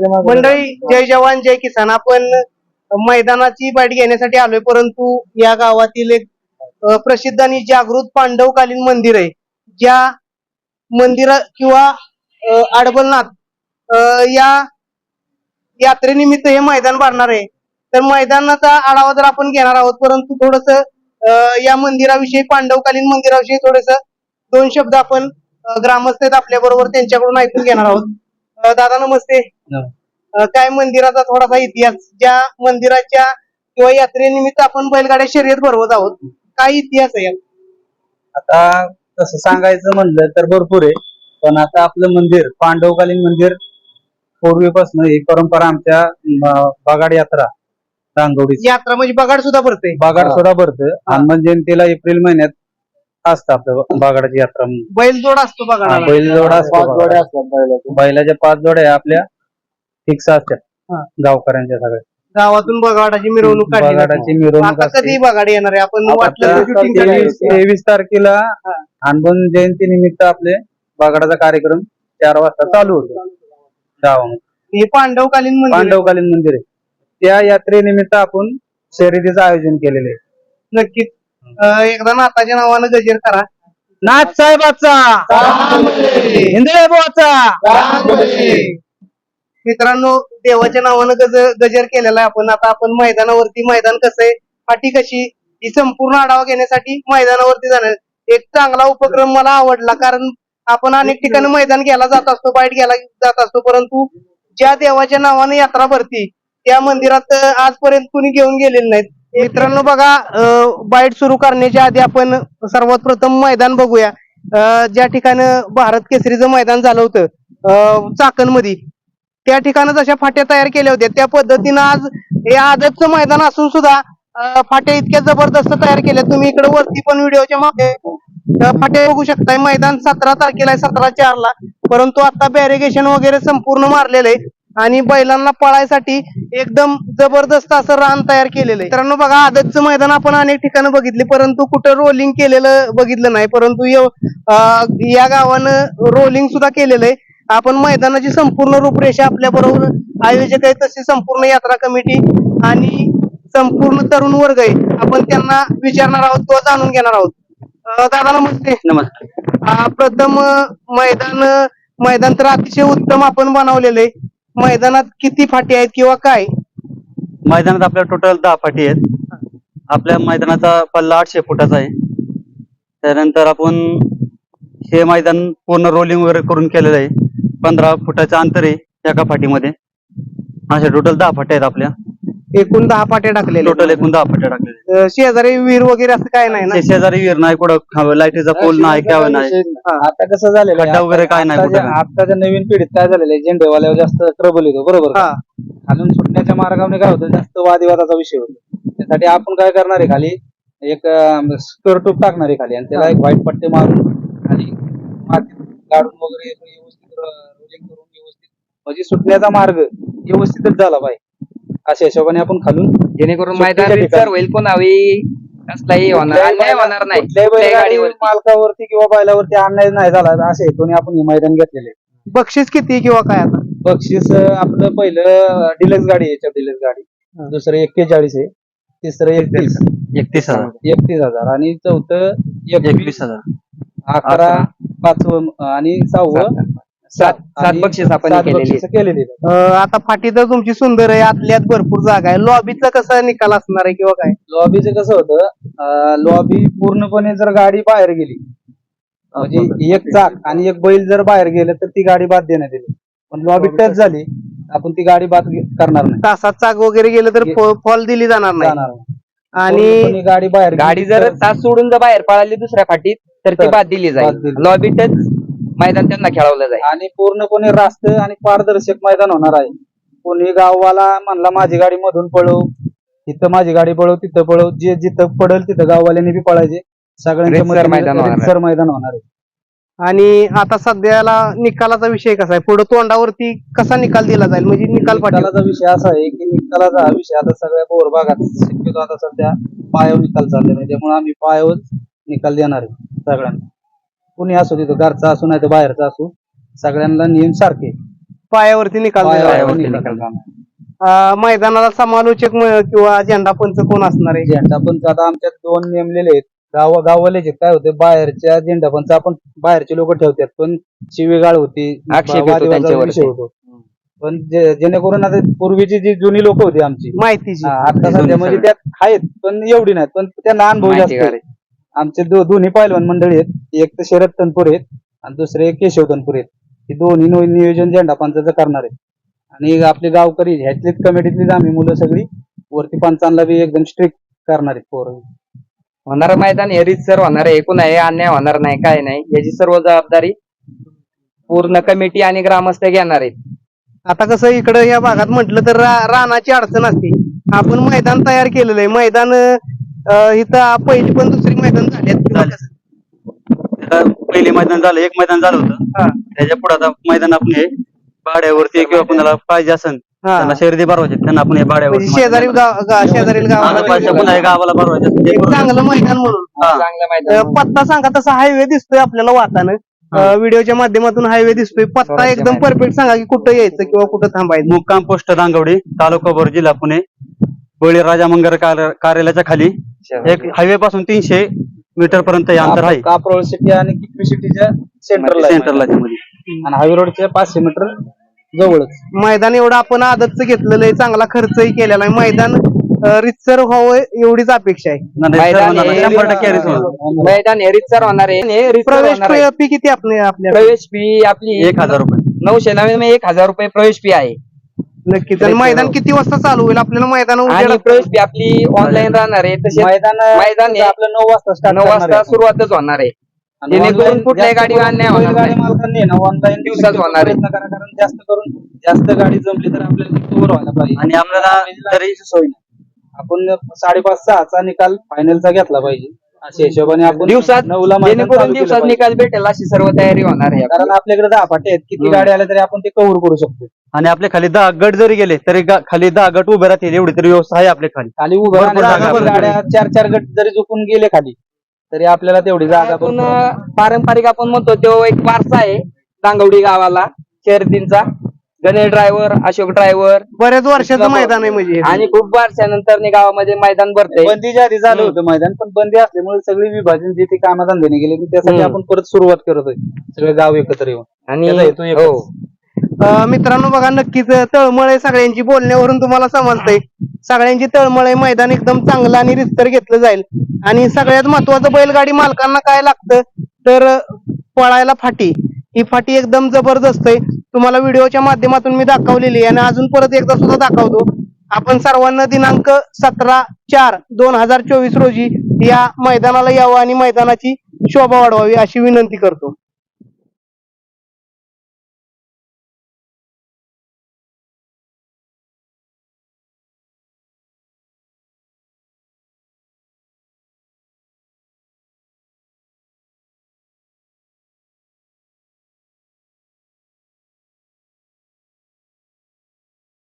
मंडळी जय जवान जय किसान. आपण मैदानाची बाईट घेण्यासाठी आलोय परंतु या गावातील एक प्रसिद्ध आणि जागृत पांडवकालीन मंदिर आहे. ज्या मंदिरा किंवा आडबलनाथ या यात्रेनिमित्त हे मैदान भरणार आहे. तर मैदानाचा आढावा जर आपण घेणार आहोत परंतु थोडस या मंदिराविषयी पांडवकालीन मंदिराविषयी थोडस दोन शब्द आपण ग्रामस्थेत ग्रामस्थ आहेत आपल्या बरोबर त्यांच्याकडून ऐकून घेणार आहोत. दादा नमस्ते. अ, काय मंदिराचा थोडासा इतिहास ज्या मंदिराच्या किंवा यात्रेनिमित्त आपण बैलगाड्या शर्यत भरवत आहोत काय इतिहास आहे यात? आता तसं सांगायचं म्हणलं तर भरपूर आहे पण आता आपलं मंदिर पांडवकालीन मंदिर पूर्वीपासून ही परंपरा आमच्या म, बगाड यात्रा रांगवडीची यात्रा म्हणजे बगाड सुद्धा भरते. बगाड सुद्धा भरतं हनुमान जयंतीला एप्रिल महिन्यात असतं आपलं बगाडाची यात्रा म्हणून. बैल जोड असतो हा, बगाडाला बैल जोडा असतो बगाडाला. बैलाच्या पाच जोड्या आपल्या. फिक्स असतात. हा. गावकऱ्यांच्या सगळ्या. गावातून बगाडाची मिरवणूक काढली जाते. बगाडाची मिरवणूक आता असते. कधी बगाड येणार आहे. आपण वाटलं आता तर shooting तेवीस करायचं. तेवीस तारखेला हा. हनुमान जयंती निमित्त आपले बगाडाचा कार्यक्रम चार वाजता चालू होतो. गावामध्ये. हे पांडवकालीन मंदिर आहे. पांडवकालीन मंदिर आहे. त्या यात्रेनिमित्त आपण शर्यतीचं आयोजन केलेलं आहे. नक्कीच. अ, एकदा नाताच्या नावानं गजेर करा. नाथ साहेबाचा इंद्रिय मित्रांनो देवाच्या नावानं गज गजर केलेला आहे आपण. आता आपण मैदानावरती मैदान कसं आहे फाटी कशी ही संपूर्ण आढावा घेण्यासाठी मैदानावरती जाणार एक चांगला उपक्रम मला आवडला कारण आपण अनेक ठिकाणी मैदान घ्यायला जात असतो बाईट घ्यायला जात असतो परंतु ज्या देवाच्या नावाने यात्रा भरती त्या मंदिरात आजपर्यंत कुणी घेऊन गेलेले नाहीत. मित्रांनो बघा बाईट सुरू करण्याच्या आधी आपण सर्वात प्रथम मैदान बघूया. ज्या ठिकाणी भारत केसरीचं मैदान झालं होतं चाकणमध्ये. त्या ठिकाणी जशा फाट्या तयार केल्या होत्या त्या पद्धतीनं आज हे आदतचं मैदान असून सुद्धा फाट्या इतक्या जबरदस्त तयार केल्या. तुम्ही इकडे वरती पण व्हिडिओच्या मागे फाटे बघू शकताय. मैदान सतरा तारखेला आहे सतरा चारला. परंतु आता बॅरिगेशन वगैरे संपूर्ण मारलेलं आहे. आणि बैलांना पळायसाठी एकदम जबरदस्त असं रान तयार केलेलं आहे. मित्रांनो बघा आदतचं मैदान आपण अनेक ठिकाणी बघितले परंतु कुठं रोलिंग केलेलं बघितलं नाही. परंतु या गावानं रोलिंग सुद्धा केलेलं आहे. आपण मैदानाची संपूर्ण रूपरेषा आपल्या बरोबर आयोजक आहे तशी संपूर्ण यात्रा कमिटी आणि संपूर्ण तरुण वर्ग आहे आपण त्यांना विचारणार आहोत किंवा जाणून घेणार आहोत. दादा नमस्ते. नमस्कार. प्रथम मैदान मैदान तर अतिशय उत्तम आपण बनवलेलं आहे. मैदानात किती फाटी आहेत किंवा काय? मैदानात आपल्या टोटल दहा फाटी आहेत. आपल्या मैदानाचा पल्ला आठशे फुटाचा आहे. त्यानंतर आपण हे मैदान पूर्ण रोलिंग वगैरे करून केलेलं आहे. पंधरा फुटाचं अंतर आहे एका फाटीमध्ये. अशा टोटल दहा फाट्या आहेत आपल्या. एकूण दहा फाट्या टाकलेल्या टोटल एकूण दहा फाट्या टाकलेल्या अं, शेजारी विहीर वगैरे असं काय नाही ना. शेजारी विहीर नाही कुठं लाईटीचा पोल नाही काय नाही. आता कसं झालेलं आहे, खड्डा वगैरे काय नाही. आत्ताच्या नवीन पिढीत काय झालेलं आहे झेंडेवाल्यावर जास्त ट्रबल येतो बरोबर का? हा. खालून सुटण्याच्या मार्गाने काय होतं जास्त वादविवादाचा विषय होतो. त्यासाठी आपण काय करणार आहे खाली? एक स्क्वेअर टूब टाकणार आहे खाली आणि त्याला एक व्हाईट पट्टे मारून खाली माती काढून वगैरे व्यवस्थित रोलिंग करून व्यवस्थित म्हणजे सुटण्याचा मार्ग व्यवस्थितच झाला पाहिजे. अशा हिशोबाने आपण खालून जेणेकरून सुट्टीच्या मैदान ठिकाणी. होईल पुन्हावी कसलाही होणार अन्याय होणार नाही. कुठल्याही कुठल्याही बैलगाडी गाडीवरती. मालकावरती किंवा बैलावरती अन्याय नाही झाला. अशा हेतूने आपण हे मैदान घेतलेले. बक्षीस किती किंवा काय आता? बक्षीस अं, आपलं पहिलं डिलक्स गाडी आहे याच्या डिलक्स गाडी. दुसरं एक्केचाळीस आहे. तिसरं एकतीस. एकतीस हजार. एकतीस हजार. आणि चौथं एकवीस एकवीस. हजार. अकरा पाचवं आणि सहावं सात सात आणि बक्षीस आपण सात केलेली बक्षिसं केलेली आहेत. अं, आता फाटी तर तुमची सुंदर आहे आतल्यात भरपूर जागा आहे. लॉबीचा कसा निकाल असणार आहे किंवा काय? लॉबीचं कसं होतं लॉबी पूर्णपणे जर गाडी बाहेर गेली म्हणजे एक चाक आणि एक बैल जर बाहेर गेलं तर ती गाडी बाद देण्यात येईल पण लॉबी टच झाली आपण ती गाडी बाद करणार नाही. तासात चाक वगैरे गेलं तर फॉल दिली जाणार नाही. जाणार नाही. आणि पूर्णपणे गाडी बाहेर गाडी गेली जर तर- तास सोडून जर बाहेर पळाली दुसऱ्या फाटीत तर ती तर बाद दिली बाद जाईल. दिली. लॉबी टच मैदान त्यांना खेळवलं जाईल आणि पूर्णपणे रास्त आणि पारदर्शक मैदान होणार आहे. कोणी गाववाला म्हणला माझी गाडी मधून पळव. इथं माझी गाडी पळव तिथं पळव. जे जिथं पडल तिथं गाववाल्यांनी बी पळायचे. सगळ्यांच्या रीतसर मैदान होणार आहे. रीतसर मैदान होणार आहे. आणि आता सध्याला निकालाचा विषय कसा आहे? पुढे तोंडावरती कसा निकाल दिला जाईल? म्हणजे निकाल पाटील निकालाचा विषय असा आहे की निकालाचा हा विषय आता सगळ्या बोर भागात शक्यतो आता सध्या पायावर निकाल चालले नाही त्यामुळे आम्ही पायावर निकाल देणार आहे सगळ्यांना. कुणी असो तिथं घरचा असो नाही तर बाहेरचा असो सगळ्यांना नियम सारखे पायावरती निकाल दिला पायावरती पायावरती निकाल निकाल. जाणार. अं, मैदानाला समालोचक म- किंवा झेंडा पंच कोण असणार आहे झेंडा पंच आता आमच्यात दोन नेमलेले आहेत गाव गाववालेचे काय होते बाहेरच्या झेंडा पंच आपण बाहेरचे लोक ठेवतात पण शिवीगाळ होती आक्षेप येतो वादविवादाचा त्यांच्यावरती. विषय होतो पण जे- जेणेकरून आता पूर्वीची जी जुनी लोक होती आमची माहितीची हा, आता जुनी सध्या म्हणजे. त्यात आहेत पण एवढी नाहीत पण त्यांना अनुभव जास्त आहे. आमचे दो- दोन्ही पैलवान मंडळी आहेत. एक तर शरद तनपूर आहेत आणि दुसरे केशव तनपूर आहेत. ही दोन्ही नो- नियोजन झेंडा पंचाचं करणार आहेत. आणि आपले गावकरी ह्यातलीच कमिटीतलीच आम्ही मुलं सगळी वरती पंचांना बी एकदम स्ट्रिक्ट करणार आहेत पोरं. होणार मैदान हे सर होणार आहे. एकूण आहे अन्याय होणार नाही काय नाही. याची सर्व जबाबदारी पूर्ण कमिटी आणि ग्रामस्थ घेणार आहेत. आता कसं इकडं या भागात म्हटलं तर रा- रानाची अडचण असते. आपण मैदान तयार केलेलं आहे. मैदान अं, इथं पहिली पण दुसरी मैदान झाली झाले. आता पहिले मैदान झालं एक मैदान झालं होतं. त्याच्या पुढे आता मैदान आपण हे भाड्यावरती किंवा कोणाला पाहिजे असेल त्यांना शर्दी भरवायचे त्यांना आपण हे भाड्यावरती म्हणजे शेजारी गाव गा- शेजारील माझं पैसे गावाला पुन्हा हे गावाला भरवायचे ते एक चांगलं मैदान म्हणून. हा. चांगलं अं, मैदान पत्ता सांगा तसा हायवे दिसतोय आपल्याला वाहताना. व्हिडिओच्या माध्यमातून हायवे दिसतोय. पत्ता एकदम. परफेक्ट सांगा की कुठं यायचं किंवा कुठं थांबायचं. मुक्काम पोस्ट दांगवडी तालुका भोर जिल्हा पुणे. बळीराजा मंगर कार्य- कार्यालयाच्या खाली एक हायवे पासून तीनशे मीटर पर्यंत हे अंतर आहे. कापरोळ सिटी आणि किकवी सिटीच्या सेंटरला सेंटरला त्यामध्ये आणि हायवे रोडच्या पाचशे मीटर जवळच. मैदान एवढं आपण आदतचं घेतलेलं आहे चांगला खर्चही केलेला आहे. मैदान अं, रितसर व्हावं एवढीच अपेक्षा आहे. नाही, नाही, मैदान हे- शंभर टक्के रिस्क होणार. मैदान हे रितसर होणार आहे. हे रितसर प्रवेश होणार आहे. फी किती आपले आपल्या प्रवेश फी आपली एक हजार रुपये. नऊशे नव्याण्णव एक हजार रुपये प्रवेश फी आहे. नक्कीच आणि मैदान किती वाजता चालू होईल? आपल्याला मैदान आणि प्रवेश आपली ऑनलाईन राहणार आहे. तसे मैदान मैदान हे आपलं नऊ वाजता नऊ वाजता सुरुवातच होणार आहे. जेणेकरून कुठल्याही गाडीवर अन्याय होणार गाडी नाही. मालकांनी ना ऑनलाईन दिवसात होणार आहे. प्रयत्न करा कारण जास्त करून जास्त गाडी जमली तर आपल्याला कव्हर व्हायला पाहिजे. आणि आपल्याला जरी सोय नाही. आपण साडेपाच सहाचा निकाल फायनलचा घेतला पाहिजे. अशा हिशोबाने आपण दिवसात नऊला मैदान जेणेकरून चालू केलं दिवसात पाहिजे. निकाल भेटेल अशी सर्व तयारी होणार आहे कारण आपल्याकडे दहा फाटे आहेत किती हम्म. गाडी आल्या तरी आपण ते कव्हर करू शकतो आणि आपल्या खाली दहा गट जरी गेले तरी गा- खाली दहा गट उभे राहतील एवढी तरी व्यवस्था आहे आपल्या खाली खाली उभं भरपूर राहण्यासाठी जागा आपण आपल्याकडे. गाड्या चार चार गट जरी चुकून गेले खाली तरी आपल्याला तेवढी जागा आपण भरपूर आहे. अं, पारंपरिक आपण म्हणतो तो एक वारसा आहे दांगवडी गावाला शर्यतींचा गणेश ड्रायव्हर अशोक ड्रायव्हर बऱ्याच वर्षाचं मैदान आहे म्हणजे हे. आणि खूप वर्षानंतर गावामध्ये मैदान भरतंय. बंदीच्या आधी झालं हम्म. होतं मैदान पण बंदी असल्यामुळे सगळी विभाजन जे ते कामाधंद्याने गेले त्यासाठी हम्म. आपण परत सुरुवात करतोय सगळे गाव एकत्र येऊन. आणि त्याचा हेतू एकच. हो. अं, मित्रांनो बघा नक्कीच तळमळ आहे सगळ्यांची बोलण्यावरून तुम्हाला समजतंय. सगळ्यांची तळमळ आहे मैदान एकदम चांगलं आणि रिस्तर घेतलं जाईल. आणि सगळ्यात महत्वाचं बैलगाडी मालकांना काय लागतं? तर पळायला फाटी. ही फाटी एकदम जबरदस्त आहे. तुम्हाला व्हिडिओच्या माध्यमातून मी दाखवलेली आहे आणि अजून परत एकदा सुद्धा दाखवतो. आपण सर्वांना दिनांक सतरा चार दोन हजार चोवीस रोजी या मैदानाला यावं आणि मैदानाची शोभा वाढवावी अशी विनंती करतो.